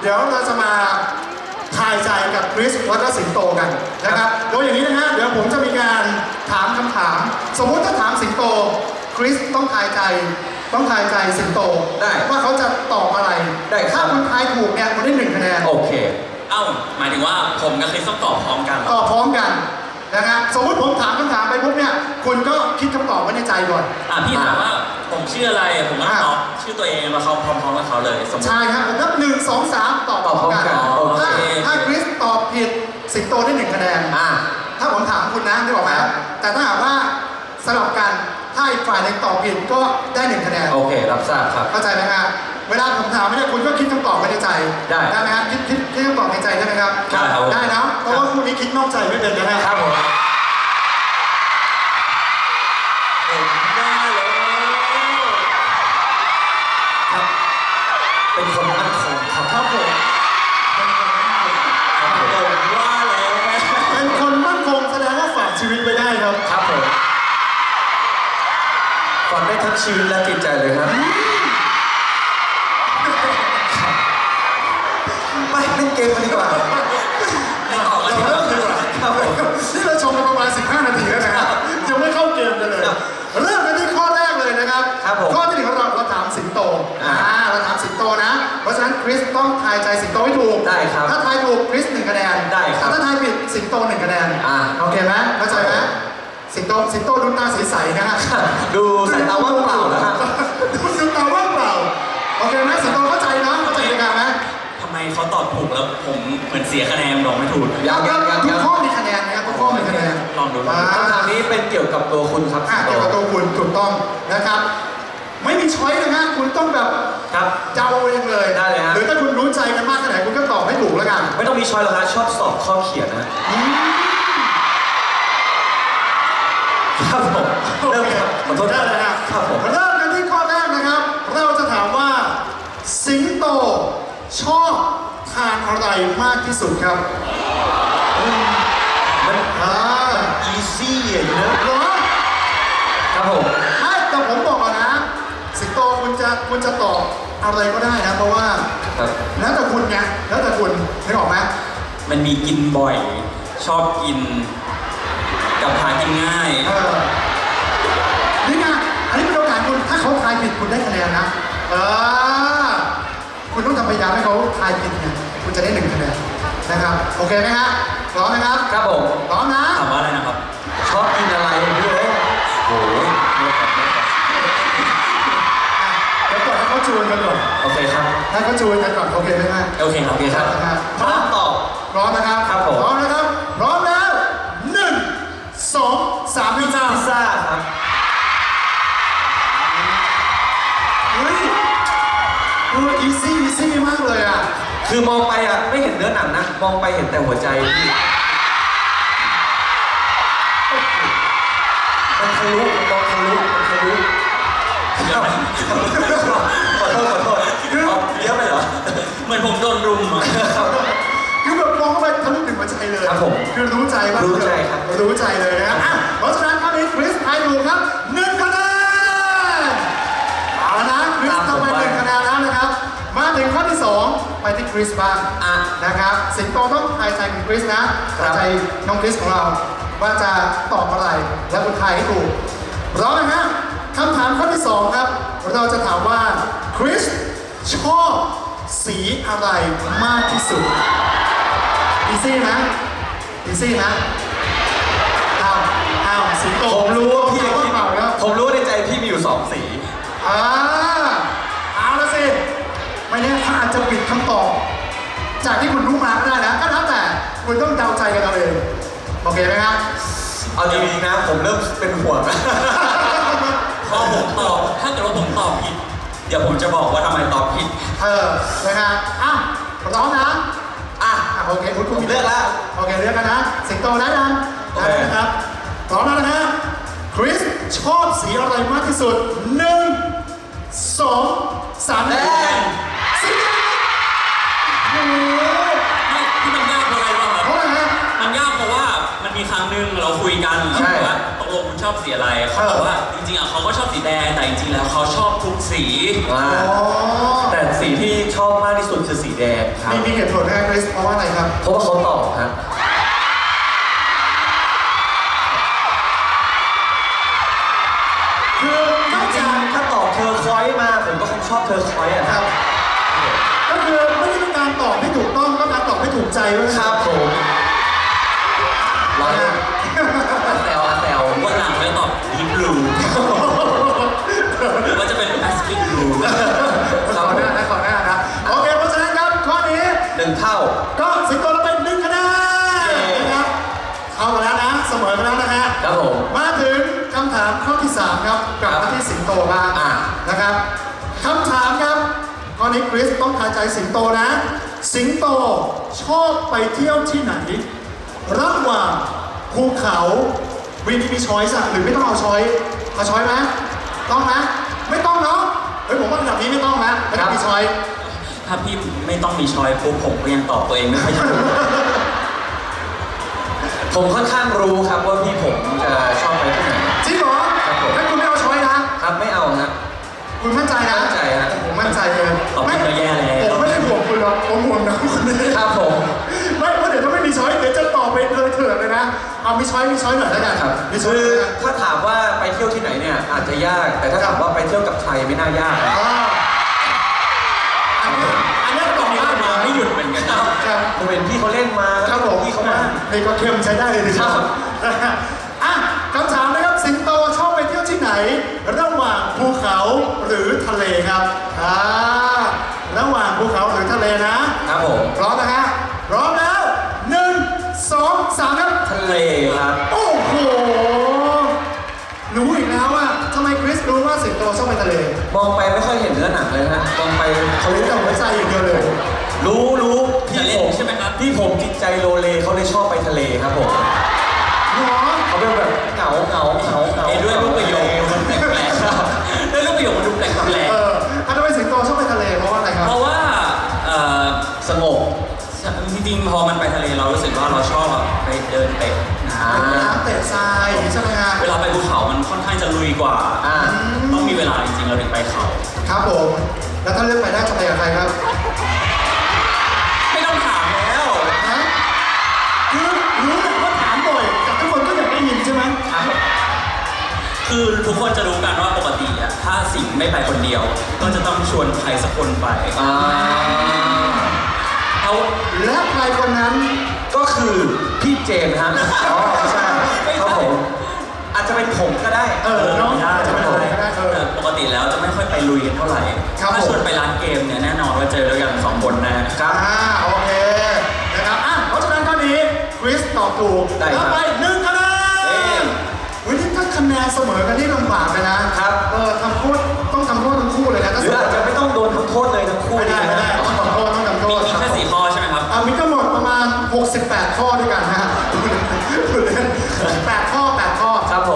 เดี๋ยวเราจะมาทายใจกับคริสวัดสิงโตกันนะครับโดยอย่างนี้นะฮะเดี๋ยวผมจะมีการถามคำถาม สมมุติถ้าถามสิงโตคริสต้องทายใจ ต้องทายใจสิงโตได้ว่าเขาจะตอบอะไรได้ครับ ถ้าคุณทายถูกเนี่ยคุณได้หนึ่งคะแนนโอเค เอ้า หมายถึงว่าผมกับคริสต้องตอบพร้อมกันเหรอตอบพร้อมกันนะครับสมมติผมถามคำถามไปปุ๊บเนี่ยคุณก็คิดคำตอบไว้ในใจก่อน อะพี่ถามว่า ผมชื่ออะไรผมก็ตอบชื่อตัวเองมาเขาพร้อมๆกับเขาเลยสมมติ ใช่ครับผมนับหนึ่งสองสามตอบพร้อมกันตอบพร้อมกันถ้าโอเคถ้าคริสตอบผิดสิงโตได้หนึ่งคะแนน อ่า ถ้าผมถามคุณนะได้บอกไหมแต่ถ้าหากว่าสลับกันถ้าอีกฝ่ายหนึ่งตอบผิดก็ได้หนึ่งคะแนน โอเค รับทราบครับ เข้าใจไหมครับเวลาผมถามเนี่ยคุณก็คิดคำตอบไว้ในใจได้ไหมครับคิดคิดคิดคำตอบในใจได้ไหมครับครับได้นะเพราะว่าคู่นี้คิดนอกใจไม่เป็นนะฮะ ครับผมผม ชีวิตและจิตใจเลยครับไปเล่นเกมกันดีกว่าไม่ตอบกันเราดีกเริ่ว่ามดีกว่าครับผมนี่เราชมกันประมาณ 15 นาทีแล้วนะยังไม่เข้าเกมกันเลยครับเริ่มกันที่ข้อแรกเลยนะครับครับผมข้อที่หนึ่งของเราเราถามสิงโตอ่าอ่าเราถามสิงโตนะ เพราะฉะนั้นคริสต้องทายใจสิงโตให้ถูกได้ครับถ้าทายถูกคริสหนึ่งคะแนนได้ครับแต่ถ้าทายผิดสิงโตหนึ่งคะแนนอ่าโอเคไหมเข้าใจไหม สิงโตสิงโตดูตาใสๆนะฮะดูสายตาว่างเปล่าแล้วฮะดูตาว่างเปล่าโอเคไหมสิงโตเข้าใจนะเข้าใจยังไงไหมทำไมเขาตอบถูกแล้วผมเหมือนเสียคะแนนบอกไม่ถูกยังยังยังทุยักงข้อมีคะแนนนะครับทุกข้อมีคะแนนลองดูอ่าคำถามนี้เป็นเกี่ยวกับตัวคุณครับอะเกี่ยวกับตัวคุณถูกต้องนะครับ ไม่มีช้อยนะฮะคุณต้องแบบครับเดาเองเลยได้เลยฮะหรือถ้าคุณรู้ใจกันมากแค่ไหนคุณก็ตอบให้ถูกแล้วกัน ไม่ต้องมีช้อยหรอกฮะชอบสอบข้อเขียนนะอืม ครับผมเริ่มครับขอโทษได้เลยคนะรับผมเริ่มกันที่ข้อแรกนะครับ เราจะถามว่า สิงโตชอบทานอะไรมากที่สุดครับมันอ่าอีซี่อย่างนี้นะเหรอครับผมไม่แต่ผมบอกก่อนนะ สิงโตคุณจะคุณจะตอบอะไรก็ได้นะเพราะว่าครับ แล้วแต่คุณไงแล้วแต่คุณนึกออกไหมมันมีกินบ่อย ชอบกิน กับหากินง่าย เอ ออคุณต้องทำพยายามให้เขาทายผิดเนี่ยคุณจะได้หนึ่งคะแนนนะครับ โอเคไหมฮะพร้อมนะครับครับผมพร้อมนะถามว่าอะไรนะครับ ชอบกินอะไรพี่เอ้ยโอ้ยเดี๋ยวก่อนให้เขาจูนกันก่อนโอเคครับ ให้เขาจูนกันก่อนโอเคไหมฮะโอเคครับโอเคครับนะฮะพร้อมตอบพร้อมนะครับครับผม พร้อมนะครับ คือมองไปอะไม่เห็นเนื้อหนังนะ มองไปเห็นแต่หัวใจพี่มันทะลุมันมองทะลุมันทะลุครับขอโทษขอโทษเอาเยอะไปเหรอ เหมือนผมโดนรุมอะ คือแบบมองเข้าไปทะลุถึงหัวใจเลยครับผมคือรู้ใจมากรู้ใจครับ รู้ใจเลยนะครับอะเพราะฉะนั้นข้อนี้คริสทายถูกครับหนึ่งคะแนนเอาละนะคริสทำไปหนึ่งคะแนนแล้วนะครับมา ถึงข้อที่สองไปที่คริสบ้างอะนะครับสิงโตต้องทายใจคุณคริสนะครัทายบใจน้องคริสของเราว่าจะตอบอะไรและคุณทายให้ถูกพร้อมนะฮะคำถามข้อที่สองครับ เราจะถามว่าคริสชอบสีอะไรมากที่สุดอีซี่นะอีซี่นะอ้าวอ้าวสิงโตผมรู้ว่าพี่คิคิดดเปล่าครับผมรู้ว่าในใจพี่มีอยู่สองสี อ่าเอา อาจจะปิดคำตอบ จากที่คุณรู้มาก็ได้นะก็แล้วแต่คุณต้องเดาใจกันเอาเองโอเคไหมครับเอาจริงๆนะ ผมเริ่มเป็นห่วงแล้วพอผมตอบถ้าเกิดว่าผมตอบผิด เดี๋ยวผมจะบอกว่าทำไมตอบผิด เออนะครับอะพร้อมนะอะอะโอเคคุณผมเลือกแล้วโอเคเลือกกันนะสิงโตได้ยังโอได้เค นะครับพร้อมแล้วนะฮะคริสชอบสีอะไรมากที่สุดหนึ่งสองสามแดง งหนึ่งเราคุยกันใช่แล้วบอกว่าตกลงคุณชอบสีอะไรเขาบอกว่าจริงๆอะเขาก็ชอบสีแดงแต่จริงๆแล้วเขาชอบทุกสีอ่าอ๋อแต่สีที่ชอบมากที่สุดคือสีแดงครับ มีมีเหตุผลนะคริสเพราะว่าอะไรครับ เพราะว่าเขาตอบครับ คือนจอกริจางกๆถ้าตอบเธอคอยมาผมก็คงชอบเธอคอยอะคครัรับ บ ก็คือไม่ได้เป็นการตอบที่ถูกต้องก็การตอบไม่ถูกใจด้วยครับผมร้อยอาแซวอาแซว วันหลังจะตอบดีบลูหรือว่า จะเป็นแอสติกบลูขอหน้านะขอหน้านะโอเคเพราะฉะนั้นครับข้อนี้หนึ่งเท่า ก็สิงโตเราเป็นหนึ่งคะแนนนะครับเข้ามาแล้วนะเสมอมาแล้วนะฮะครับผมมาถึงคำถามข้อที่3ครับกลับมาที่สิงโตบ้างอะนะครับคำถามครับข้อนี้คริสต้องทายใจสิงโตนะ สิงโตชอบไปเที่ยวที่ไหน ระหว่างภูเขาวินมีช้อยส์อะหรือไม่ต้องเอาช้อยเอาช้อยไหมต้องไหมไม่ต้องเนาะเฮ้ยผมว่าระดับนี้ไม่ต้องนะไม่ต้องมีช้อยถ้าพี่ไม่ต้องมีชอยปุ๊บผมก็ยังตอบตัวเองไม่ค่อยถูกผมค่อนข้างรู้ครับว่าพี่ผมจะชอบไปที่ไหนจริงเหรอครับผมให้คุณไม่เอาช้อยนะครับไม่เอาฮะคุณมั่นใจนะมั่นใจฮะผมมั่นใจเลยตอบผิดก็แย่แล้ว เอามีช้อยมีช้อยหน่อยแล้วกันครับมีช้อยคือแล้วกันถ้าถามว่าไปเที่ยวที่ไหนเนี่ยอาจจะยาก แต่ถ้าถามว่าไปเที่ยวกับใครไม่น่ายากนะอ่าอันนี้อันนี้ตอบมีได้มาไม่หยุดเหมือนกันนะครับผมเห็นพี่เขาเล่นมาครับผมพี่เขามานี่ก็เข้มใช้ได้เลยดิครับอะคำถามนะครับสิงโตชอบไปเที่ยวที่ไหน ระหว่างภูเขาหรือทะเลครับอ่าระหว่างภูเขาหรือทะเลนะครับผมพร้อมนะฮะามครับทะเลครับ โอ้โห รู้อีกแล้วว่าทำไมคริสรู้ว่าสิงโตชอบไปทะเลมองไปไม่ค่อยเห็นเนื้อหนังเลยฮะมองไปเขารู้รู้แต่หัวใจอย่างเดียวเลย รู้รู้จะเล่นใช่ไหมครับพี่ผมจิตใจโลเลเขาเลยชอบไปทะเลครับผม หรอ เขาเป็นแบบเหงาเหงาเหงาเหงาเอ้ด้วยรูปประโยค เป็นน้ำเตะทรายใช่ไหมฮะำเวลาไปภูเขามันค่อนข้างจะลุยกว่า อ่า ต้องมีเวลาจริงๆเราถึงไปเขา ครับผม แล้วถ้าเลือกไปได้จะไปกับใครครับไม่ต้องถามแล้ว ฮะคือรู้แต่ว่าถามบ่อยแต่ทุกคนก็อยากได้ยินใช่ไหมคือทุกคนจะรู้กันว่าปกติอะถ้าสิงห์ไม่ไปคนเดียว ก็จะต้องชวนใครสักคนไปอ่าเอาและใครคนนั้นก็คือพี่เจมส์ฮะ อ๋อไม่ใช่ครับผมอา จจะเป็นผมก็ได้เออเนาะไม่ได้จะไม่ไม่ได้ได้ก็ได้เออ แต่ปกติแล้วจะไม่ค่อยไปลุยกันเท่าไหร่ครับถ้าผมชวนไปร้านเกมเนี่ยแน่นอนว่าเจอด้วยกันสองคนแน่ครับอ่าโอเคนะครับอะเพราะฉะนั้นข้อนี้คริสตอบถูกได้ครับรับไปหนึ่งคะแนเอ้นวันนี้ถ้าคะแนนเสมอกันนี่ลำบากเลยนะครับ เออทำโทษต้องทำโทษทั้งคู่เลยนะหถ้ารืเสอมอาอจจะไม่ต้องโดนทำโทษเลยทั้งคู่ไม่ได้ไม่ได้นะต้องทำโทษต้องทำโทมีษมีแค่สี่ข้อใช่ไหมครับ อ่ามีทั้งหมดประมาณ 68 ข้อด้วยกันนะฮะแปดข้อแปดข้อครับ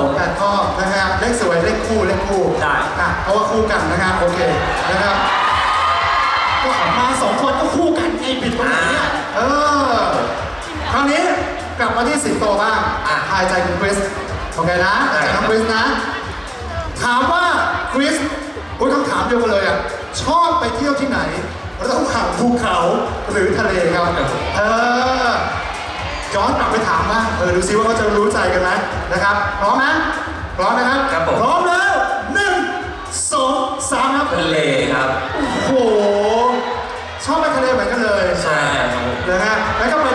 ผมแปดข้อนะฮะเลขสวยเลขคู่เลขคู่ได้ อะเอาว่าคู่กันนะฮะโอเคนะครับก็ออกมาสองคนก็คู่กันไอ้ผิดตรงไหนเนี่ยเออคราวนี้กลับมาที่สิงโตบ้างอะทายใจคุณคริสโอเคนะได้จากครับน้องคริสนะ ถามว่าคริสอุ้ยคำถามเดียวกันเลยอะชอบไปเที่ยวที่ไหนระหว่างภูเขาหรือทะเลครับเออ ย้อนกลับไปถามว่าเออดูซิว่าเขาจะรู้ใจกันไหมนะครับพร้อมนะพร้อมนะครับครับผม พร้อมแล้วหนึ่งสองสามครับทะเลครับ โอ้โหชอบไปทะเลเหมือนกันเลยใช่ครับ นะฮะแล้วก็ไป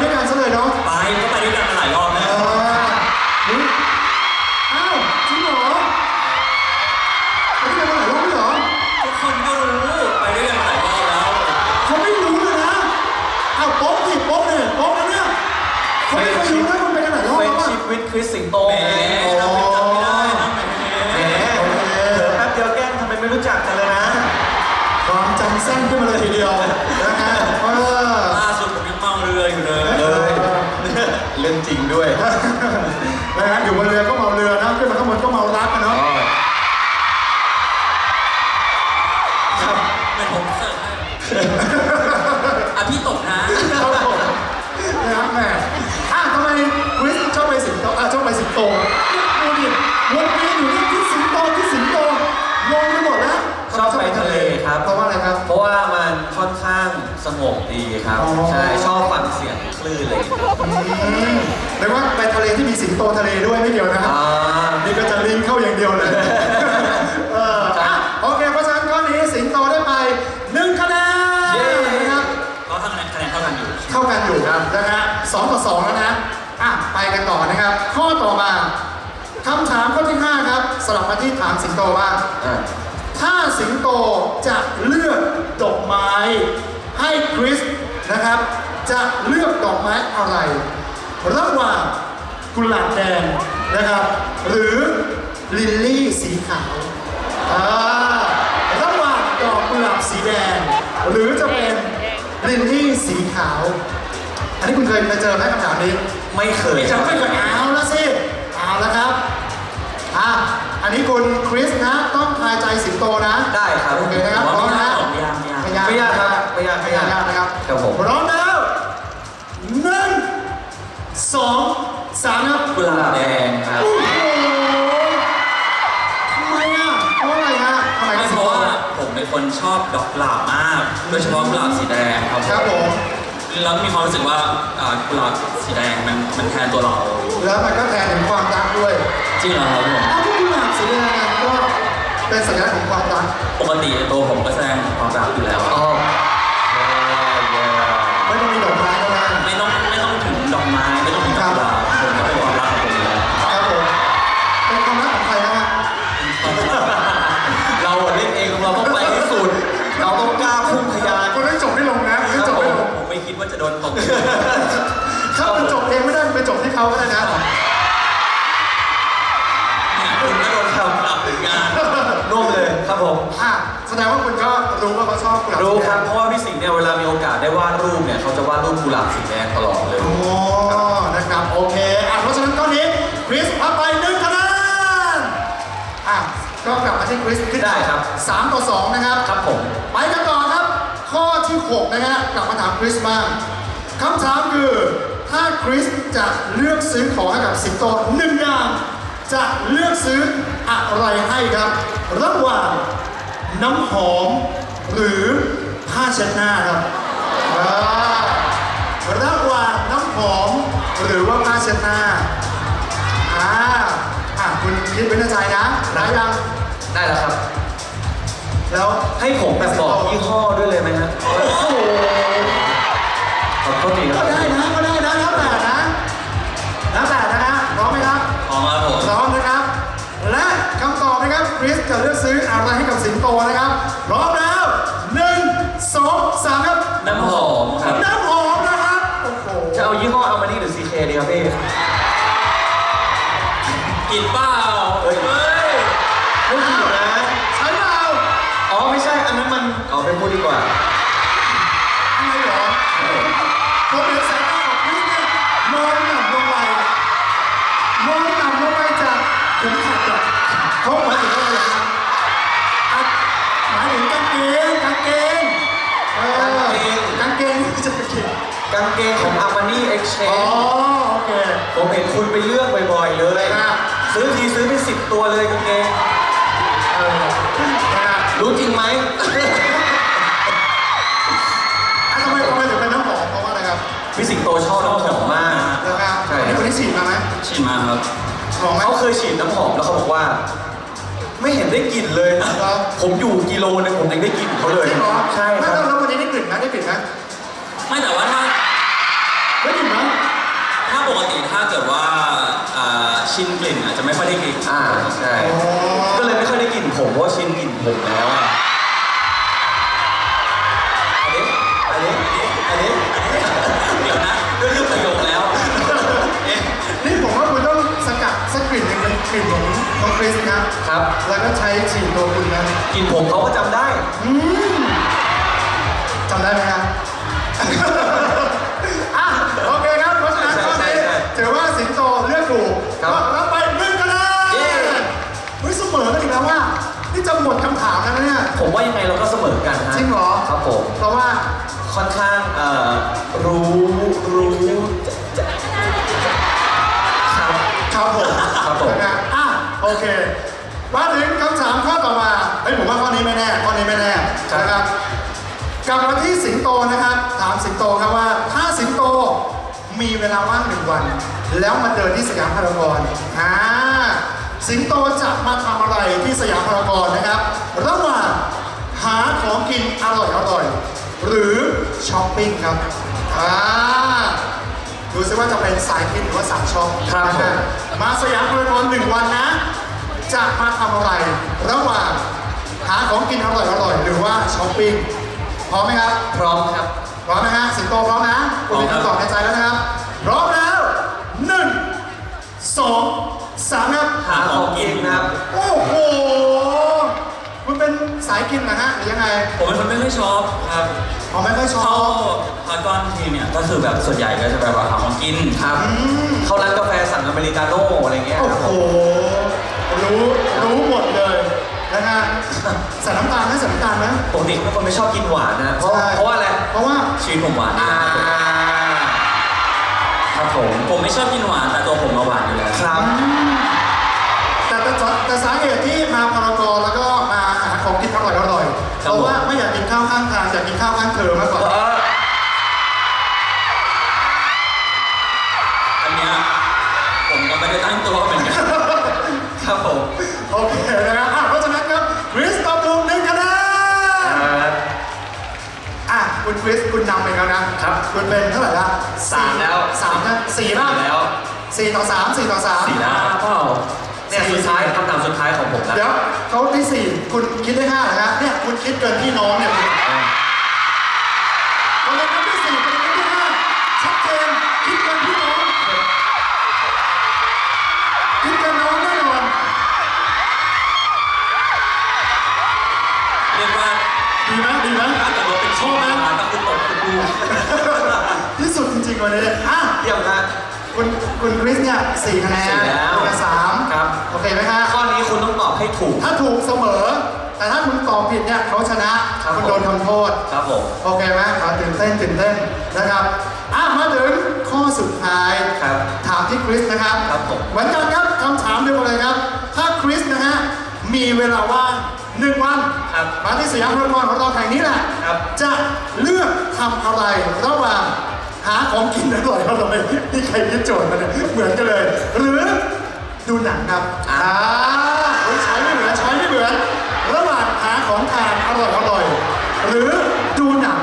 มเรียกว่าไปทะเลที่มีสิงโตทะเลด้วยไม่เดียวนะอ่า นี่ก็จะลิงก์เข้าอย่างเดียวเลยเอออะโอเคเพราะฉะนั้นข้อนี้สิงโตได้ไปหนึ่งคะแนนเย้ นะครับ ก็ทำคะแนนคะแนนเท่ากันอยู่ เท่ากันอยู่ครับนะฮะสองต่อสองแล้วนะอะไปกันต่อนะครับ ข้อต่อมาคำถามข้อที่5ครับสลับมาที่ถามสิงโตบ้างอ่าถ้าสิงโตจะเลือกดอกไม้ให้คริสนะครับ จะเลือกดอกไม้อะไร ระหว่างกุหลาบแดงนะครับ หรือลิลลี่สีขาวอ่าระหว่างดอกกุหลาบสีแดง หรือจะเป็นลิลลี่สีขาว อันนี้คุณเคยเคยเจอไหมคำถามนี้ไม่เคยจะไม่เคยเอาแล้วสิเอาแล้วครับอะอันนี้คุณคริสนะต้องทายใจสิงโตนะ ได้ครับโอเคนะครับพร้อมนะไม่ยากไม่ยากไม่ยากไม่ยากครับไม่ยากไม่ยากนะครับครับผมพร้อมแล้วหนึ่ง สองสามครับกุหลาบแดงครับโอ้โหทำไมอะเพราะอะไรฮะทำไมไม่สิเพงราะโตว่าผมเป็นคนชอบดอกกุหลาบมากโดยเฉพาะกุหลาบสีแดงครับครับผมแล้วมีความรู้สึกว่าอ่ากุหลาบสีแดงมันมันแทนตัวเราแล้วมันก็แทนถึงความรักด้วยจริงเหรอครับผมอ้าวที่กุหลาบสีแดงก็เป็นสัญลักษณ์ของความรักปกติตัวผมก็แสดงความรักอยู่แล้วอ๋อ ดอกไม้ไม่ต้องถึงดอกกุหลาบผมก็เป็นความรักของผมอยู่แล้วครับผมเป็นความรักของใครนะฮะเราอะเล่นเองเราต้องไปให้สุด เราต้องกล้าพุ่งทะยานคนนั้นจบไม่ลงนะคนนั้นจบไม่ลงผมไม่คิดว่าจะโดนตกถ้ามันจบเองไม่ได้มันไปจบที่เขาก็ได้นะเนี่ยคุณก็โดนทำกลับเหมือนกันนุ่มเลยครับผม อะ แสดงว่าคุณก็รู้ว่าเขาชอบกุหลาบรู้สีแดงครับ เพราะว่าพี่สิงห์เนี่ยเวลามีโอกาสได้วาดรูปเนี่ยเขาจะวาดรูปกุหลาบสีแดงตลอดเลย โอ้นะครับโอเคอะเพราะฉะนั้นตอนนี้คริสเอาไปหนึ่งคะแนนอะก็กลับมาที่คริสขึ้นได้ครับ สามต่อสองนะครับ ครับผม ไปกันต่อครับ ข้อที่6นะฮะกลับมาถามคริสบ้างคำถามคือ ถ้าคริสจะเลือกซื้อของให้กับสิงโตหนึ่งอย่างจะเลือกซื้ออะไรให้ครับ ระหว่าง น้ำหอม หรือผ้าเช็ดหน้าครับอ่าระหว่างน้ำหอม หรือว่าผ้าเช็ดหน้าอ่าอะคุณคิดไว้ในใจนะได้ยังได้แล้วครับ แล้วให้ผมแบบบอกยี่ห้อด้วยเลยไหมฮะโอ้โหขอโทษทีคก็รับ ให้กับสิงโตนะครับพร้อมแล้วหนึ่งสองสามครับน้ำหอมครับ น้ำหอมนะครับโอ้โหจะเอายี่ห้ออัลมานี่หรือซีเคดีครับพี่กินเปล่าเฮ้ยไม่ผิดนะใช่เปล่าอ๋อไม่ใช่อันนั้นมันเอาไปพูดดีกว่าอะไรเหรอผมเห็น เกงของ Armani อ๋อ Exchange โอเค ผมเห็นคุณไปเลือกบ่อยๆ เลย ครับ ซื้อทีซื้อเป็นสิบตัวเลยกางเกงเออนะครับ รู้จริงไหม อะทำไมทำไมถึงเป็นน้ำหอมเพราะว่าอะไรครับพี่สิงโตชอบน้ำหอมมาก นะครับใช่ นี่คนที่ฉีดมาไหมชิมมาครับ หอมไหม เขาเคยฉีดน้ำหอมแล้วเขาบอกว่า ไม่เห็นได้กลิ่นเลยเหรอผมอยู่กิโลนึงผมยังได้กลิ่นเขาเลย จริงเหรอใช่คไม่รับแล้ววันนี้ได้กลิ่นไหมได้กลิ่นไหมไม่แต่ว่าถ้าาปกติถ้าเกิดว่าอ่าชินกลิ่นอาจจะไม่ค่อยได้กลิ่นอ่าใช่อ๋อก็เลยไม่ค่อยได้กลิ่นผมเพราะว่าชินกลิ่นผมแล้วอะอันนี้อันนี้อันนี้เดี๋ยวนะเรื่องประโยคแล้วเอ๊ะนี่ผมว่าคุณต้องสกัดสักกลิ่นหนึ่งเป็นกลิ่นของน้องคริสนะครับแล้วก็ใช้ฉีดตัวคุณนะกลิ่นผมเขาก็จำได้อืมจำได้ไหมครับ หมดคำถามแล้วนะเนี่ย ผมว่ายังไงเราก็เสมอกันฮะจริงเหรอ ครับผม เพราะว่าค่อนข้างเอ่อรู้รู้จะจะครับ ครับผมครับผมนะอะโอเค มาถึงคำถามข้อต่อมาเฮ้ยผมว่าข้อนี้ไม่แน่ ข้อนี้ไม่แน่นะครับกลับมาที่สิงโตนะครับ ถามสิงโตครับว่า ถ้าสิงโตมีเวลาว่างหนึ่งวัน แล้วมาเดินที่สยามพารากอนอ่า สิงโตจะมาทำอะไรที่สยามพารากอนนะครับ ระหว่างหาของกินอร่อยอร่อยๆหรือช้อปปิ้งครับอ่าดูซิว่าจะเป็นสายกินหรือว่าสายช็อปครับนะฮะมาสยามพารากอนหนึ่งวันนะ จะมาทำอะไร ระหว่างหาของกินอร่อยอร่อยๆหรือว่าช้อปปิ้งพร้อมไหมครับ พร้อมครับ พร้อมนะฮะสิงโตพร้อมนะคุณมีพร้อมครับคำตอบในใจแล้วนะครับ พร้อมแล้วหนึ่งสอง สามครับหาของกินนะครับ โอ้โหคุณเป็นสายกินนะฮะหรือยังไงผมเป็นคนไม่ค่อยชอบครับอ๋อไม่ค่อยชอเข้าบ พารากอนทีเนี่ยก็คือแบบส่วนใหญ่ก็จะแบบว่าหาของกินครับเข้าร้านกาแฟสั่งอเมริกาโน่อะไรเงี้ยโอ้ครับโหรู้รู้หมดเลยนะฮะใส่น้ำตาลไหมใส่น้ำตาลไหมปกติเป็นคนไม่ชอบกินหวานนะเพราะใช่เพราะว่าอะไรเพราะว่าชีวิตผมหวานอ่า ครับผมผมไม่ชอบกินหวานแต่ตัวผมมาหวานอยู่แล้วครับ แต่แต่แต่สาเหตุที่มาพารากอนแล้วก็มาหาของกินอร่อยอร่อยๆครัเพบราะว่าไม่อยากกินข้าวข้างทางอยากกินข้าวข้างเธอมากกว่าเอออันเนี้ยผมก็ไม่ได้ตั้งตัวเหมือนกันครับผมโอเคนะครับอะเพราะฉะนั้นครับคริสตอบถูกหนึ่งคะแนอ่านอะคุณคริสคุณนำไปแล้วนะครับ คุณเป็นเท่าไหร่ละสามแล้ว สามนะสี่ละแล้วสี่ต่อสามสี่ต่อสามสี่แล้วเปล่าเนี่ยสุดท้ายคำถามสุดท้ายของผมแล้วเดี๋ยวเขาที่สี่คุณคิดได้ห้าเหรอฮะเนี่ยคุณคิดเกินพี่น้องเนี่ยคนละคนที่สี่คนละคนที่ห้าชัดเจนคิดเกินพี่น้องคิดเกินน้องแน่นอนเรียกว่าดีไหมดีไหมถ้าเกิดว่าเป็นโชคมาก็คือตกคือดู ที่สุดจริงๆวันนี้อะเยี่ยมนะคุณคุณคริสเนี่ยสี่คะแนนสี่แล้วคุณสามครับ โอเคไหมฮะ ข้อนี้คุณต้องตอบให้ถูก ถ้าถูกเสมอ แต่ถ้าคุณตอบผิดเนี่ยเขาชนะครับคุณผม โดนทำโทษ ครับผม โอเคไหมอะตื่นเต้นตื่นเต้นนะครับอะมาถึงข้อสุดท้าย ครับถามที่คริสนะครับครับผม เหมือนกันครับคำถามเดียวกันเลยครับ ถ้าคริสนะฮะมีเวลาว่างหนึ่งวันครับ มาที่สยามพารากอนของเราแห่งนี้แหละครับ จะเลือกทำอะไรระหว่างหาของกินอร่อยอร่อยนี่ใครคิดโจทย์มาเนี่ยเหมือนกันเลย หรือดูหนังครับอ่าเฮ้ยใช้ไม่เหมือนใช้ไม่เหมือนระหว่างหาของทานอร่อยอร่อยหรือดูหนัง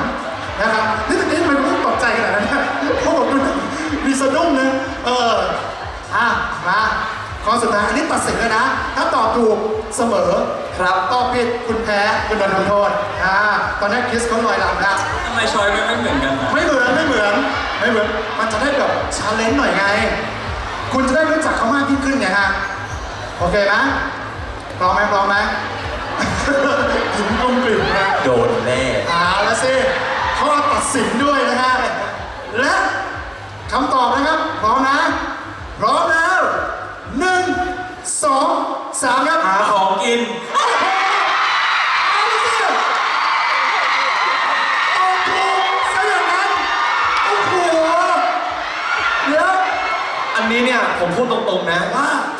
นะครับนี่ตะกี้ทำไมคุณต้องตกใจขนาดนั้นเนี่ยเขาบอกดูหนังมีสะดุ้งนะเอออะมาข้อสุดท้ายอันนี้ตัดสินเลยนะ ถ้าตอบถูกเสมอครับตอบผิดคุณแพ้คุณโดนทำโทษอ่าตอนนี้คริสเขาลอยลำแล้วทำ ไมชอยไม่เหมือนกันนะไม่เหมือนไม่เหมือนไม่เหมือน มันจะได้แบบชาเลนจ์หน่อยไง คุณจะได้รู้จักเขามากยิ่งขึ้นไงฮะ โอเคไหมพร้อมไหมพร้อมไหมยิ้มกลมกลิ่มนะ โดนแน่เอาละสิข้อตัดสินด้วยนะฮะ และคำตอบนะครับพร้อมนะ พร้อมแล้วหนึ่งสองสามครับหาของกิน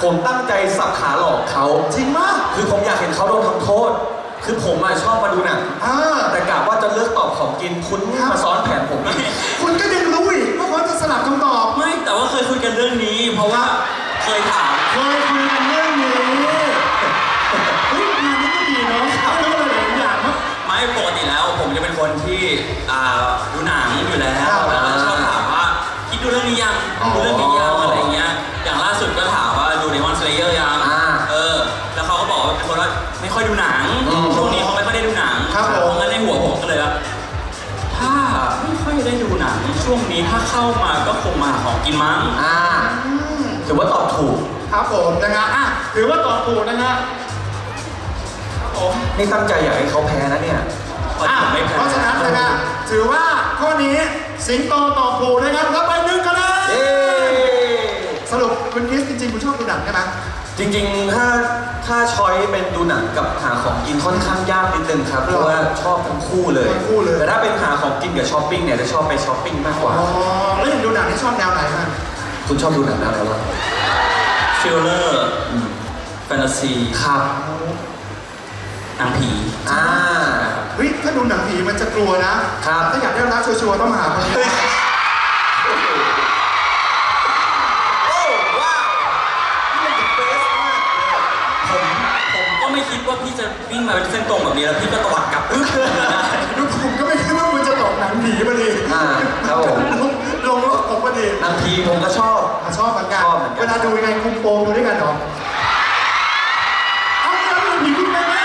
ผมตั้งใจสับขาหลอกเขา จริงมะคือผมอยากเห็นเขาโดนทำโทษ คือผมอะชอบมาดูหนังอ่าแต่กะว่าจะเลือกตอบของกินคุณครับมาซ้อนแผนผมไม่คุณก็ยังรู้อีกว่าเขาจะสลับคำตอบ ไม่แต่ว่าเคยคุยกันเรื่องนี้ เพราะว่าเคยถาม เข้ามาก็คงมาหาของกินมั้งอ่าถือว่าตอบถูก ครับผมนะฮะอะถือว่าตอบถูกนะฮะครับผมนี่ตั้งใจอยากให้เขาแพ้นะเนี่ยเพราะอะผมไม่แพ้เพราะฉะนั้นนะฮะถือว่าข้อนี้สิงโตตอบถูกนะครับรับไปหนึ่งคะแนนเย้สรุปคุณคริสจริงๆ คุณชอบดูหนังใช่ไหมจริง ๆ ถ้า ถ้าช้อยเป็นดูหนังกับหาของกินค่อนข้างยากนิดนึงครับเพราะว่าชอบทั้งคู่เลย ทั้งคู่เลย แต่ถ้าเป็นหาของกินกับช้อปปิ้งเนี่ยจะชอบไปช้อปปิ้งมากกว่า อ๋อแล้วอย่างดูหนังที่ชอบแนวไหนฮะคุณชอบดูหนังแนวไหนวะฟิลเลอร์แฟนตาซีครับหนังผีอ่า เฮ้ยถ้าดูหนังผีมันจะกลัวนะครับ ถ้าอยากได้รักชัวร์ๆต้องมาหาคนนี้ ว่าพี่จะวิ่งมาเป็นเส้นตรงแบบนี้แล้วพี่ก็ตวัดกลับอึ๊บได้ดูผมก็ไม่คิดว่าคุณจะตอบหนังผีพอดีอ่าครับผมลงลงรถผมพอดีหนังผีผมก็ชอบอะชอบเหมือนกันชอบเหมือนกัน เวลาดูยังไงคุมโปงดูด้วยกันเหรอเอาแล้วดูผีคุณไปไหม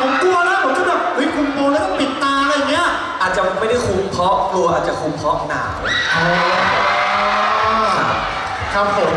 ผมกลัวแล้วผมจะแบบเฮ้ยคุมโปงแล้วต้องปิดตาอะไรอย่างเงี้ยอาจจะไม่ได้คุมเพราะกลัวอาจจะคุมเพราะหนาวอ๋อครับผม